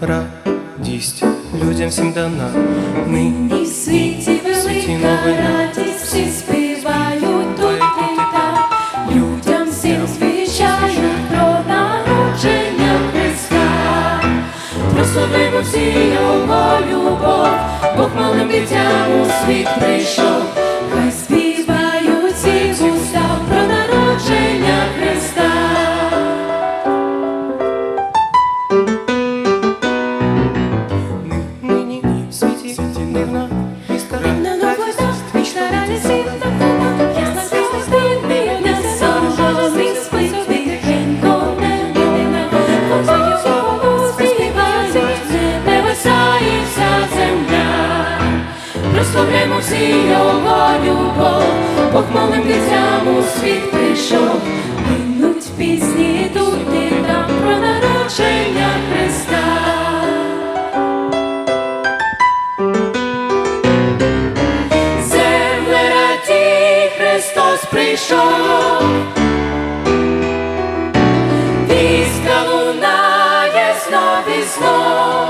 радість людям всім дана. Нині в світі велика новина. радість, всі співають тут літа, людям всім звіщають про народження Христа. Прославимо всі його любов, Бог малим дитям у світ прийшов, Прославляємо всі його любов, Бог малим у світ прийшов, Минуть пісні тут і там про народження Христа. Земле раді Христос прийшов, війська лунає знов і знов,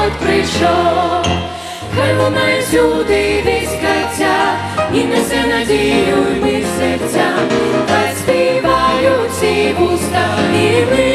Господь прийшов. Хай лунає всюди війська ця, і несе надію ми серця, хай співають всі вуста, і ми